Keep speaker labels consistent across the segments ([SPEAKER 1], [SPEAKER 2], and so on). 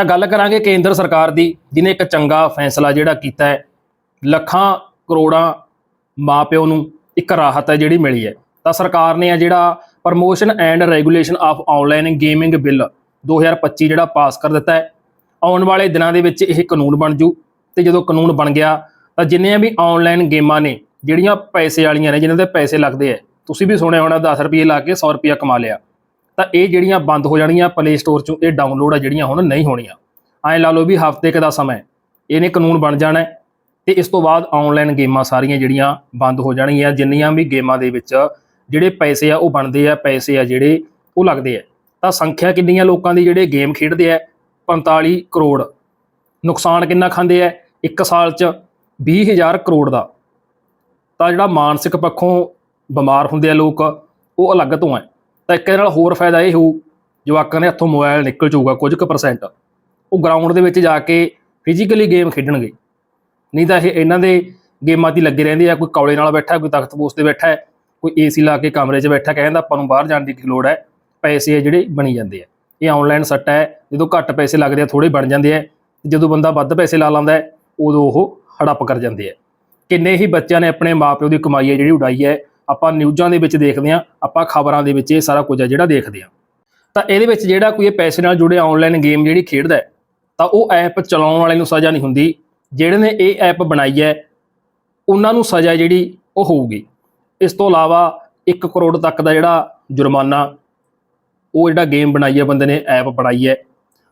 [SPEAKER 1] ਤਾਂ ਗੱਲ ਕਰਾਂਗੇ ਕੇਂਦਰ ਸਰਕਾਰ ਦੀ ਜਿਨੇ ਇੱਕ ਚੰਗਾ ਫੈਸਲਾ ਜਿਹੜਾ ਕੀਤਾ ਹੈ, ਲੱਖਾਂ ਕਰੋੜਾਂ ਮਾਪਿਓ ਨੂੰ ਇੱਕ ਰਾਹਤ ਹੈ ਜਿਹੜੀ ਮਿਲੀ ਹੈ। ਤਾਂ ਸਰਕਾਰ ਨੇ ਆ ਜਿਹੜਾ promotion and regulation of online gaming bill 2025 ਜਿਹੜਾ ਪਾਸ ਕਰ ਦਿੱਤਾ ਹੈ, ਆਉਣ ਵਾਲੇ ਦਿਨਾਂ ਦੇ ਵਿੱਚ ਇਹ ਕਾਨੂੰਨ ਬਣ ਜੂ ਤੇ ਜਦੋਂ ਕਾਨੂੰਨ ਬਣ ਗਿਆ, ਤਾਂ ਜਿੰਨੀਆਂ ਵੀ ਆਨਲਾਈਨ ਗੇਮਾਂ ਨੇ, ਜਿਹੜੀਆਂ ਪੈਸੇ ਵਾਲੀਆਂ ਨੇ, ਜਿਨ੍ਹਾਂ ਦੇ ਪੈਸੇ ਲੱਗਦੇ ਆ ਤੁਸੀਂ ਵੀ ਸੁਣਿਆ ਹੋਣਾ 10 ਰੁਪਏ ਲਾ ਕੇ 100 ਰੁਪਏ ਕਮਾ ਲਿਆ। ਤਾਂ ਇਹ ਜਿਹੜੀਆਂ ਬੰਦ ਹੋ ਜਾਣਗੀਆਂ ਪਲੇ ਸਟੋਰ ਚੋਂ, ਇਹ ਡਾਊਨਲੋਡ ਆ ਜਿਹੜੀਆਂ ਹੁਣ ਨਹੀਂ ਹੋਣੀਆਂ। ਐਂ ਲਾ ਲਓ ਵੀ ਹਫ਼ਤੇ ਕੁ ਦਾ ਸਮਾਂ ਇਹਨੇ ਕਾਨੂੰਨ ਬਣ ਜਾਣਾ ਹੈ, ਤੇ ਇਸ ਤੋਂ ਬਾਅਦ ਆਨਲਾਈਨ ਗੇਮਾਂ ਸਾਰੀਆਂ ਜਿਹੜੀਆਂ ਬੰਦ ਹੋ ਜਾਣਗੀਆਂ, ਜਿੰਨੀਆਂ ਵੀ ਗੇਮਾਂ ਦੇ ਵਿੱਚ ਜਿਹੜੇ ਪੈਸੇ ਆ, ਉਹ ਬਣਦੇ ਆ, ਪੈਸੇ ਆ ਜਿਹੜੇ ਉਹ ਲੱਗਦੇ ਆ। ਤਾਂ ਸੰਖਿਆ ਕਿੰਨੀਆਂ ਲੋਕਾਂ ਦੀ ਜਿਹੜੇ ਗੇਮ ਖੇਡਦੇ ਆ 45 ਕਰੋੜ। ਨੁਕਸਾਨ ਕਿੰਨਾ ਖਾਂਦੇ ਆ? ਇੱਕ ਸਾਲ 'ਚ 20000 ਕਰੋੜ ਦਾ। ਤਾਂ ਜਿਹੜਾ ਮਾਨਸਿਕ ਪੱਖੋਂ ਬਿਮਾਰ ਹੁੰਦੇ ਆ ਲੋਕ, ਉਹ ਅਲੱਗ ਤੋਂ ਹੈ। ਤਾਂ ਇੱਕ ਇਹਦੇ ਨਾਲ ਹੋਰ ਫਾਇਦਾ ਇਹ ਹੋਊ, ਜਵਾਕਾਂ ਦੇ ਹੱਥੋਂ ਮੋਬਾਈਲ ਨਿਕਲ ਜਾਊਗਾ ਕੁਝ ਕੁ ਪਰਸੈਂਟ ਉਹ ਗਰਾਊਂਡ ਦੇ ਵਿੱਚ ਜਾ ਕੇ ਫਿਜ਼ੀਕਲੀ ਗੇਮ ਖੇਡਣਗੇ। ਨਹੀਂ ਤਾਂ ਇਹ ਇਹਨਾਂ ਦੇ ਗੇਮਾਂ 'ਤੇ ਲੱਗੇ ਰਹਿੰਦੇ ਆ, ਕੋਈ ਕੌਲੇ ਨਾਲ ਬੈਠਾ, ਕੋਈ ਤਖਤ ਪੋਸ ਤੇ ਬੈਠਾ ਹੈ ਕੋਈ ਏਸੀ ਲਾ ਕੇ ਕਮਰੇ 'ਚ ਬੈਠਾ ਕਹਿੰਦਾ ਆਪਾਂ ਨੂੰ ਬਾਹਰ ਜਾਣ ਦੀ ਕੀ ਲੋੜ ਹੈ, ਪੈਸੇ ਆ ਜਿਹੜੇ ਬਣੀ ਜਾਂਦੇ ਆ। ਇਹ ਆਨਲਾਈਨ ਸੱਟ ਹੈ, ਜਦੋਂ ਘੱਟ ਪੈਸੇ ਲੱਗਦੇ ਆ ਥੋੜੇ ਬਣ ਜਾਂਦੇ ਆ, ਜਦੋਂ ਬੰਦਾ ਵੱਧ ਪੈਸੇ ਲਾ ਲੈਂਦਾ ਹੈ, ਉਦੋਂ ਉਹ ਹੜੱਪ ਕਰ ਜਾਂਦੇ ਆ। ਕਿੰਨੇ ਹੀ ਬੱਚਿਆਂ ਨੇ ਆਪਣੇ ਮਾਪਿਓ ਦੀ ਕਮਾਈ ਹੈ ਜਿਹੜੀ ਉਡਾਈ ਹੈ ਆਪਾਂ ਨਿਊਜ਼ਾਂ ਦੇ ਵਿੱਚ ਦੇਖਦੇ ਆ ਆਪਾਂ ਖਬਰਾਂ ਦੇ ਵਿੱਚ ਇਹ ਸਾਰਾ ਕੁਝ ਹੈ ਜਿਹੜਾ ਦੇਖਦੇ ਆ ਤਾਂ ਇਹਦੇ ਵਿੱਚ ਜਿਹੜਾ ਕੋਈ ਇਹ ਪੈਸੇ ਨਾਲ ਜੁੜੇ ਆਨਲਾਈਨ ਗੇਮ ਜਿਹੜੀ ਖੇਡਦਾ ਤਾਂ ਉਹ ਐਪ ਚਲਾਉਣ ਵਾਲੇ ਨੂੰ ਸਜ਼ਾ ਨਹੀਂ ਹੁੰਦੀ। ਜਿਹੜੇ ਨੇ ਇਹ ਐਪ ਬਣਾਈ ਹੈ, ਉਹਨਾਂ ਨੂੰ ਸਜ਼ਾ ਜਿਹੜੀ ਉਹ ਹੋਊਗੀ। ਇਸ ਤੋਂ ਇਲਾਵਾ 1 ਕਰੋੜ ਤੱਕ ਦਾ ਜਿਹੜਾ ਜੁਰਮਾਨਾ, ਉਹ ਜਿਹੜਾ ਗੇਮ ਬਣਾਈ ਹੈ, ਬੰਦੇ ਨੇ ਐਪ ਬਣਾਈ ਹੈ।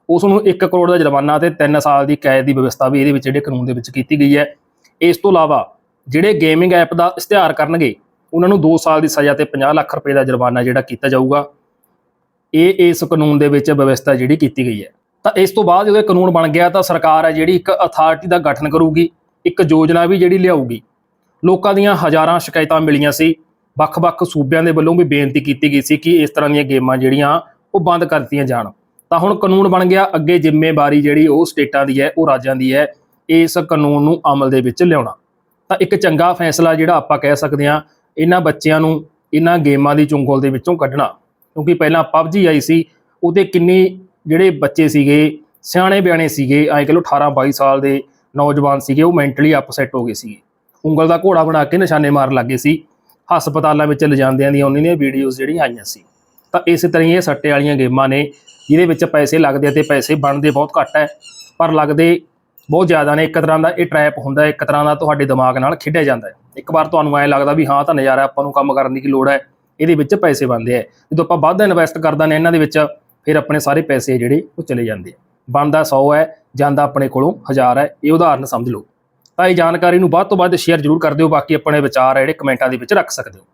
[SPEAKER 1] ਉਸ ਨੂੰ 1 ਕਰੋੜ ਦਾ ਜੁਰਮਾਨਾ ਤੇ 3 ਸਾਲ ਦੀ ਕੈਦ ਦੀ ਵਿਵਸਥਾ ਵੀ ਇਹਦੇ ਵਿੱਚ ਜਿਹੜੇ ਕਾਨੂੰਨ ਦੇ ਵਿੱਚ ਕੀਤੀ ਗਈ ਹੈ। ਇਸ ਤੋਂ ਇਲਾਵਾ ਜਿਹੜੇ ਗੇਮਿੰਗ ਐਪ ਦਾ ਇਸ਼ਤਿਹਾਰ ਕਰਨਗੇ ਉਹਨਾਂ ਨੂੰ 2 ਸਾਲ ਦੀ ਸਜ਼ਾ ਤੇ 50 ਲੱਖ ਰੁਪਏ ਦਾ ਜੁਰਮਾਨਾ ਜਿਹੜਾ ਕੀਤਾ ਜਾਊਗਾ, ਇਹ ਇਸ ਕਾਨੂੰਨ ਦੇ ਵਿੱਚ ਵਿਵਸਥਾ ਜਿਹੜੀ ਕੀਤੀ ਗਈ ਹੈ। ਤਾਂ ਇਸ ਤੋਂ ਬਾਅਦ ਜਦੋਂ ਇਹ ਕਾਨੂੰਨ ਬਣ ਗਿਆ ਤਾਂ ਸਰਕਾਰ ਹੈ ਜਿਹੜੀ ਇੱਕ ਅਥਾਰਟੀ ਦਾ ਗਠਨ ਕਰੂਗੀ, ਇੱਕ ਯੋਜਨਾ ਵੀ ਜਿਹੜੀ ਲਿਆਊਗੀ। ਲੋਕਾਂ ਦੀਆਂ ਹਜ਼ਾਰਾਂ ਸ਼ਿਕਾਇਤਾਂ ਮਿਲੀਆਂ ਸੀ, ਵੱਖ-ਵੱਖ ਸੂਬਿਆਂ ਦੇ ਵੱਲੋਂ ਵੀ ਬੇਨਤੀ ਕੀਤੀ ਗਈ ਸੀ ਕਿ ਇਸ ਤਰ੍ਹਾਂ ਦੀਆਂ ਗੇਮਾਂ ਜਿਹੜੀਆਂ ਉਹ ਬੰਦ ਕਰ ਦਿੱਤੀਆਂ ਜਾਣ। ਤਾਂ ਹੁਣ ਕਾਨੂੰਨ ਬਣ ਗਿਆ, ਅੱਗੇ ਜ਼ਿੰਮੇਵਾਰੀ ਜਿਹੜੀ ਉਹ ਸਟੇਟਾਂ ਦੀ ਹੈ, ਉਹ ਰਾਜਾਂ ਦੀ ਹੈ, ਇਸ ਕਾਨੂੰਨ ਨੂੰ ਅਮਲ ਦੇ ਵਿੱਚ ਲਿਆਉਣਾ। ਤਾਂ ਇੱਕ ਚੰਗਾ ਫੈਸਲਾ ਜਿਹੜਾ ਆਪਾਂ ਕਹਿ ਸਕਦੇ ਹਾਂ ਇਹਨਾਂ ਬੱਚਿਆਂ ਨੂੰ ਇਹਨਾਂ ਗੇਮਾਂ ਦੀ ਚੁੰਗਲ ਦੇ ਵਿੱਚੋਂ ਕੱਢਣਾ। ਕਿਉਂਕਿ ਪਹਿਲਾਂ ਪਬਜੀ ਆਈ ਸੀ, ਉਹਦੇ ਕਿੰਨੇ ਜਿਹੜੇ ਬੱਚੇ ਸੀਗੇ, ਸਿਆਣੇ ਬਿਆਣੇ ਸੀਗੇ, ਐਂ ਕਹ ਲਓ 18 22 ਸਾਲ ਦੇ ਨੌਜਵਾਨ ਸੀਗੇ, ਉਹ ਮੈਂਟਲੀ ਅਪਸੈਟ ਹੋ ਗਏ ਸੀਗੇ। ਉਂਗਲ ਦਾ ਘੋੜਾ ਬਣਾ ਕੇ ਨਿਸ਼ਾਨੇ ਮਾਰਨ ਲੱਗੇ ਸੀ। ਹਸਪਤਾਲਾਂ ਵਿੱਚ ਲਿਜਾਂਦਿਆਂ ਦੀਆਂ ਉਹਨਾਂ ਦੀਆਂ ਵੀਡੀਓਜ਼ ਜਿਹੜੀਆਂ ਆਈਆਂ ਸੀ। ਤਾਂ ਇਸੇ ਤਰ੍ਹਾਂ ਹੀ ਇਹ ਸੱਟੇ ਵਾਲੀਆਂ ਗੇਮਾਂ ਨੇ, ਜਿਹਦੇ ਵਿੱਚ ਪੈਸੇ ਲੱਗਦੇ ਆ ਤੇ ਪੈਸੇ ਬਣਦੇ ਬਹੁਤ ਘੱਟ ਹੈ ਪਰ ਲੱਗਦੇ ਬਹੁਤ ਜ਼ਿਆਦਾ ਨੇ, ਇੱਕ ਤਰ੍ਹਾਂ ਦਾ ਇਹ ਟ੍ਰੈਪ ਹੁੰਦਾ ਹੈ, ਇੱਕ ਤਰ੍ਹਾਂ ਦਾ ਤੁਹਾਡੇ ਦਿਮਾਗ ਨਾਲ ਖੇਡਿਆ ਜਾਂਦਾ ਹੈ। ਇੱਕ ਵਾਰ ਤੁਹਾਨੂੰ ਐਂ ਲੱਗਦਾ ਵੀ ਹਾਂ ਤਾਂ ਨਜ਼ਾਰਾ ਆਪਾਂ ਨੂੰ ਕੰਮ ਕਰਨ ਦੀ ਕੀ ਲੋੜ ਹੈ, ਇਹਦੇ ਵਿੱਚ ਪੈਸੇ ਬਣਦੇ ਆ ਜਦੋਂ ਆਪਾਂ ਵੱਧ ਇਨਵੈਸਟ ਕਰਦਾ ਨੇ ਇਹਨਾਂ ਦੇ ਵਿੱਚ, ਫਿਰ ਆਪਣੇ ਸਾਰੇ ਪੈਸੇ ਜਿਹੜੇ ਉਹ ਚਲੇ ਜਾਂਦੇ ਆ ਬਣਦਾ 100 ਹੈ, ਜਾਂਦਾ ਆਪਣੇ ਕੋਲੋਂ 1000 ਹੈ, ਇਹ ਉਦਾਹਰਨ ਸਮਝ ਲਓ। ਤਾਂ ਇਹ ਜਾਣਕਾਰੀ ਨੂੰ ਵੱਧ ਤੋਂ ਵੱਧ ਸ਼ੇਅਰ ਜ਼ਰੂਰ ਕਰ ਦਿਓ, ਬਾਕੀ ਆਪਣੇ ਵਿਚਾਰ ਆ ਜਿਹੜੇ ਕਮੈਂਟਾਂ ਦੇ ਵਿੱਚ ਰੱਖ ਸਕਦੇ ਹੋ।